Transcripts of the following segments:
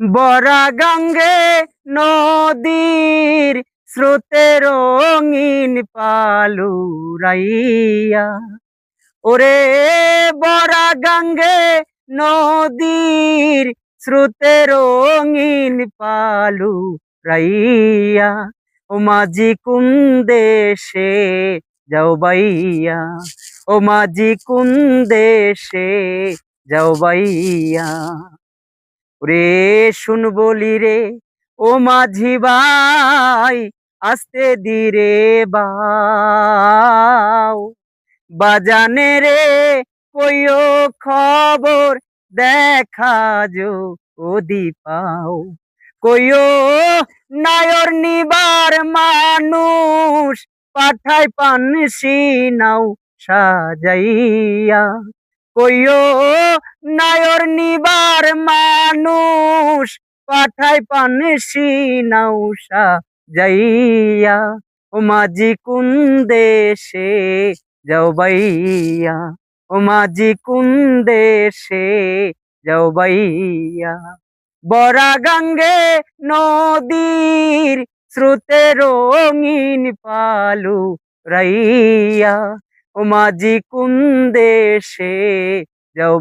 বরা গঙ্গে নদীর স্রোতে রঙিন পালু রাইয়া ওরে বরা গঙ্গে নদীর স্রোতে রঙিন পালু রাইয়া ও মাঝি কোন দেশে যাও বাইয়া। ও মাঝি কোন দেশে যাও বাইয়া। রে শুন বলি রে, ও মাঝি ভাই, আস্তে ধীরে বাও। বাজানে রে, কইও খবর দেখা যো ওদি পাও কইও নায়র নিবার মানুষ, পাঠায় পানসি নাও সাজাইয়া। কইও নায়র নিবার মানুষ, পাঠায় পানসি নাউসা যাইয়া। ও মাঝি কোন দেশে যাও বাইয়া ও মাঝি কোন দেশে যাও বাইয়া বরা গঙ্গে নদীর স্রোতে রঙিন পালু রাইয়া। ও মাঝি কোন দেশে যাও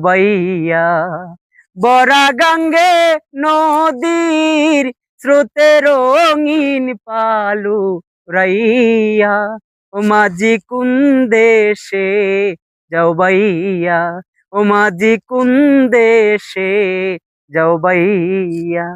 বরা গঙ্গে নদীর স্রোতে রঙিন পালু রাইয়া। ও মাঝি কোন দেশে? যাও ও মাঝি কোন দেশে? যাও বাইয়া